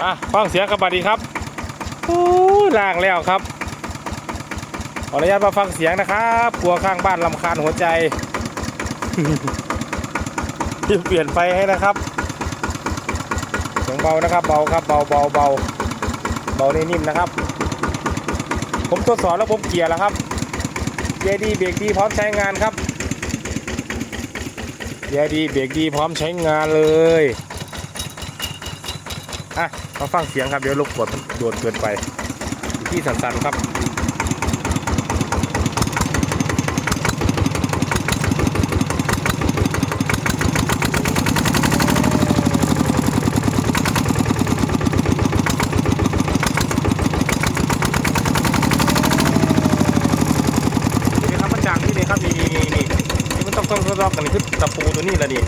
มาฟังเสียงครับบัดดีครับโอ้ล่างแล้วครับ ขออนุญาตมาฟังเสียงนะครับกลัวข้างบ้านลำคาญหัวใจที่เปลี่ยนไฟให้นะครับเสียงเบานะครับ เบาครับ เบาเบาเบาเบานิ่มๆนะครับ ผมตรวจสอบแล้วผมเกียร์แล้วครับเกียร์ดีเบรกดีพร้อมใช้งานครับเกียร์ดีเบรกดีพร้อมใช้งานเลย อะมาฟังเสียงครับเดี๋ยวรบกวนมันโดนเกินไปที่สั่นๆครับนี่นะครับมันจางที่นี่ครับนี่นี่นี่นี่มันต้องต้องทดลองกันนี่คือตะปูตัวนี้แหละนี่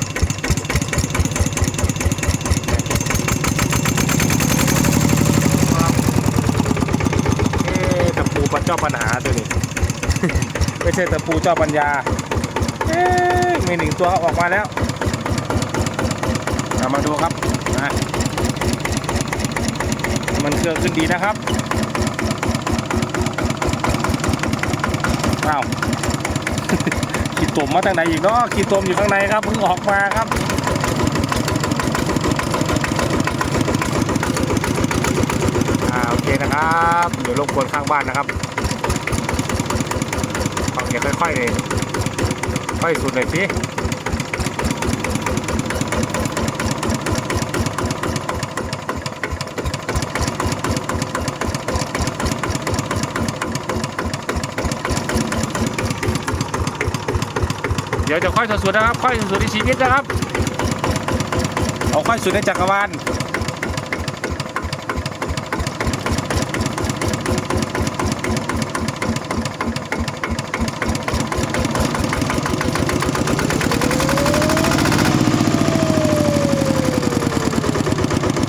เอ๊ะตะปูปัด เจ้าปัญหาตัวนี้ ไม่ใช่ตะปูเจ้าปัญญาเอ๊มีหนึ่งตัวออกมาแล้วเรามาดูครับนะมันเครื่องขึ้นดีนะครับอ้าวขีดตมมาทางไหนอีกเนาะขีดตมอยู่ข้างในครับเพิ่งออกมาครับอ่าโอเคนะครับ เดี๋ยวรบกวนข้างบ้านนะครับ ฟังเก็บค่อยๆเลยค่อยสุดหน่อยสิเดี๋ยวจะค่อยสุดๆนะครับ ค่อยสุดๆในชีวิตนะครับ เอาค่อยสุดในจักรวาล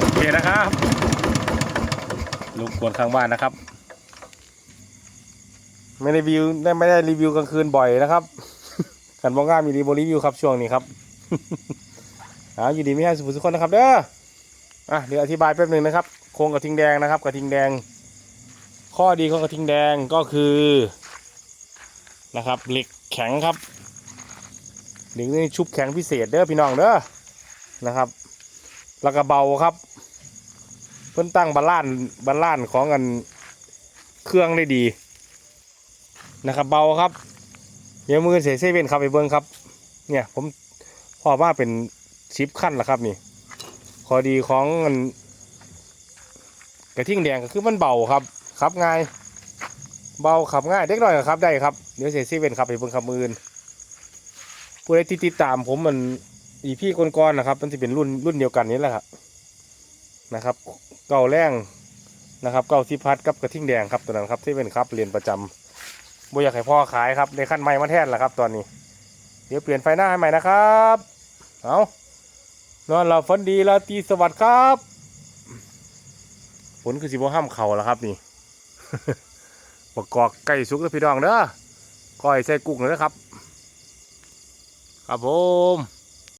โอเคนะครับรบก วนข้างบ้านนะครับ ไม่ได้รีวิวไม่ได้รีวิวกลางคืนบ่อยนะครับกันมองง่ายมีรีวิวรีวิวครับช่วงนี้ครับอ่าอยู่ดีไม่ให้สุภุสุขคนนะครับเด้ออะเดี๋ยวอธิบายแป๊บหนึ่งนะครับ โครงกระทิงแดงนะครับกระทิงแดง ข้อดีของกระทิงแดงก็คือนะครับเหล็กแข็งครับหล็กนี่ชุบแข็งพิเศษเด้อพี่น้องเด้อนะครับแล้วก็เบาครับ เพิ่นตั้งบาลานซ์บาลานซ์ของกันเครื่องได้ดีนะครับ เบาครับเดี๋ยวมือเสียเซเว่นครับไปเบิ้งครับ เนี่ยผมพอว่าเป็นชิปขั้นละครับนี่ข้อดีของอันกระทิ่งแดงก็คือมันเบาครับขับง่ายเบาขับง่ายเด็กน้อยก็ขับได้ครับเดี๋ยวเสียเซเว่นครับไปเบิ้งครับมืออื่นผู้ใดที่ติดตามผมมันอีพี่ก่อนๆนะครับ มันจะเป็นรุ่นรุ่นเดียวกันนี้แหละครับ นะครับ เก่าแรงนะครับเก่าสิพัดกับกระทิ่งแดงครับตัวนั้นครับที่เป็นครับเรียนประจำบ่อยากให้พ่อขายครับในขั้นใหม่มาแทนละครับตอนนี้ เดี๋ยวเปลี่ยนไฟหน้าให้ใหม่นะครับเอานอนหลับฝันดีราตรีสวัสดิ์ครับฝนคือสิบห้ามเข่าแล้วครับนี่ประกอบไก่สุกแล้วพี่ดองเด้อก้อยใส่กุ้งเลยนะครับ ครับผม